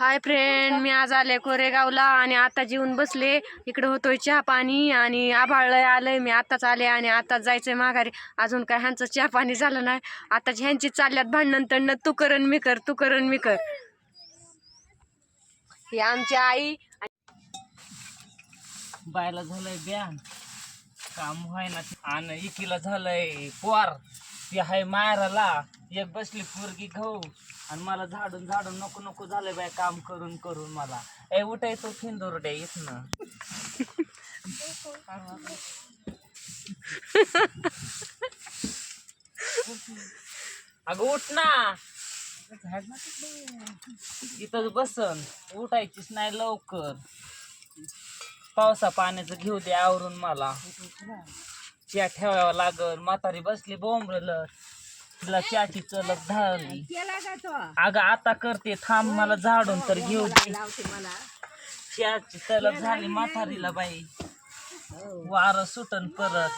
Hi friend मी आज आले कोरेगावला आणि आता जेवून बसले. इकडे होतोय चहा पाणी आणि आभाळलंय आलंय मी. आताच आले आणि आताच जायचंय माघारी. अजून काय ह्यांचं चहा पाणी झालं नाही. आता ह्यांची चालल्यात भांडण तंडण तू करण मी कर तू करण मी कर. ही आमची आई बायला झालंय ब्यान. काम व्हायना. आणि इकीला झालंय पोर. ती हाय मायराला. एक बसली पोरगी खाऊ आणि मला झाडून झाडून नको नको झालं बाय काम करून करून मला. ए उठाय तो फिंदोरड्या येत ना अगं उठ ना. इथं बसन. उठायचीच नाही लवकर. पावसा पाण्याचं घेऊ दे आवरून मला. च्या ठेवावं लागल म्हातारी बसली बोंबरल तिला चहाची चलत धावली. अगं आता करते थांब मला झाडून तर घेऊ दे. चहाची चलत झाली म्हातारीला बाई. वारं सुटन परत.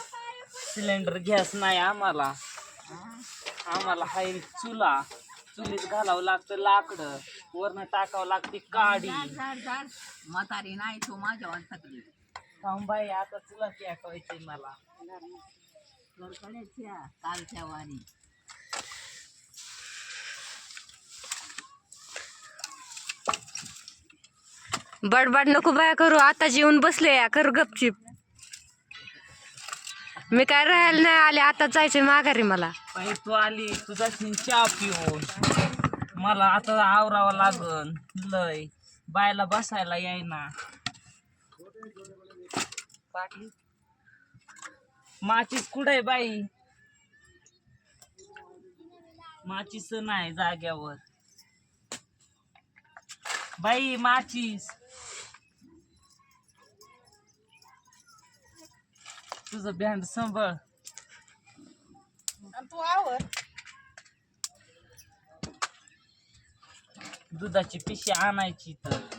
सिलेंडर गॅस नाही आम्हाला. आम्हाला हाय चुला. चुलीत घालावं लागतं लाकडं. वरनं टाकावं लागते काडी. म्हातारी नाही तो माझ्या थकली थांब बाई आता तुला पेटवायचंय मला. कालच्या वाणी बडबड नको बाया करू आता जेवून बसले या कर गपचिप. मी काय राहायला नाही आले आता जायचंय माघारी मला. बाई तू आली तुझा चहा पिऊन. मला आता आवरावं लागन लय. बायला बसायला यायना माचीस कुठे बाई? माचीस नाही जाग्यावर. बाई माचीस. तुझं बँड सांभाळ. तू आवर. दुधाची पिशी आणायची तर.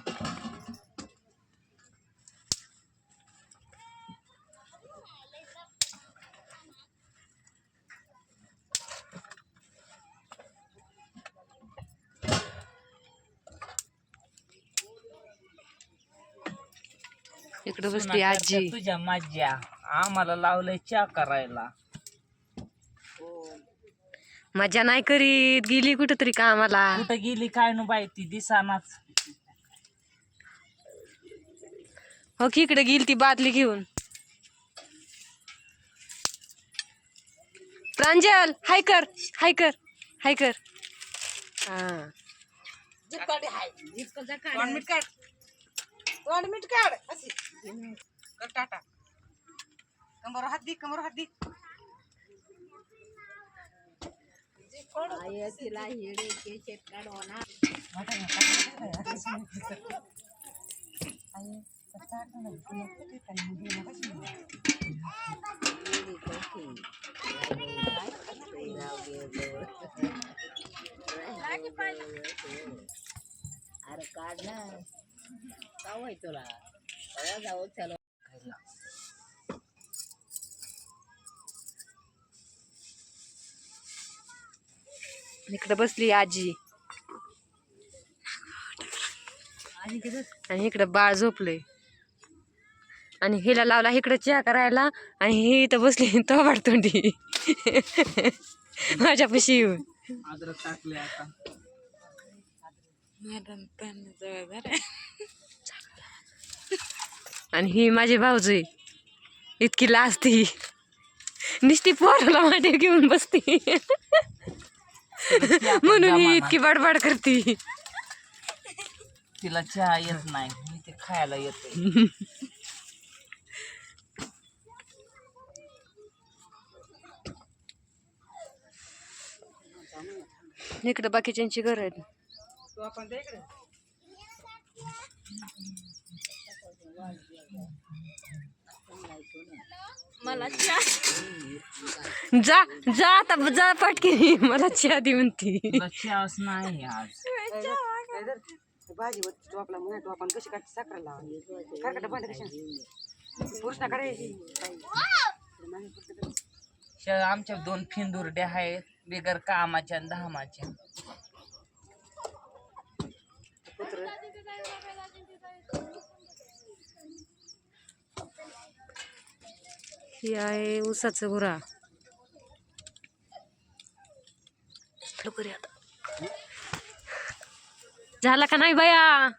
इकडे बसली आजी. तुझ्या आम्हाला लावलंय चहा करायला. मज़ा नाही करीत. गेली कुठं तरी कामाला. कुठं गेली काय नु बाई ती दिसानाच. हो की इकडे गेली ती बादली घेऊन. प्रांजल हाय कर हाय कर हाय कर. हा. ಒಂದು ಮಿನಿಟ್ ಕಾಡು ಹಸಿ ಟಾಟ ಕಂಬರು ಹದ್ದಿ ಕಂಬರು ಹದ್ದಿ ಆಯತಿಲ್ಲ ಹೇಳಿಕೆ ಚೆಕ್ಕಾಡೋಣ ಅರೆ ಕಾಡ್ನ दी तिला. जाऊ चलो इकडे बसली आजी. आणि इकडं बाळ झोपलंय. आणि हिला लावला इकडं चहा करायला आणि ही इथं बसली तो तोंडी. माझ्यापाशी येऊन. अद्रक टाकले आता. आणि ही माझी भाऊजी. इतकी लाजती. नुसती पोराला माझ्या घेऊन बसती. म्हणून ही इतकी बडबड करती. तिला चहा येत नाही. मी ते खायला येते. इकडं बाकीच्यांची घर आहेत. मला जा जा आता जा पटकी मला चहा दे म्हणती. चहाच नाही आज. भाजी तू आपला तू आपण कशी काढते साखर लावा खरकट भांडे कशा पुरुषा काढायची श- आमच्या दोन फिंदुरड्या आहेत बिगर कामाच्या आणि धामाच्या. ही आहे ऊसाचं गुरा. झाला का नाही बाया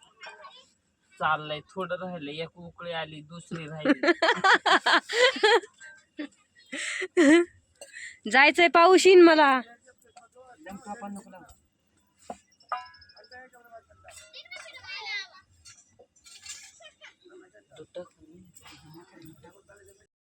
चाललंय थोडं राहिलं एक उकळी आली दुसरी राहिली. जायचंय पाऊस येईन मला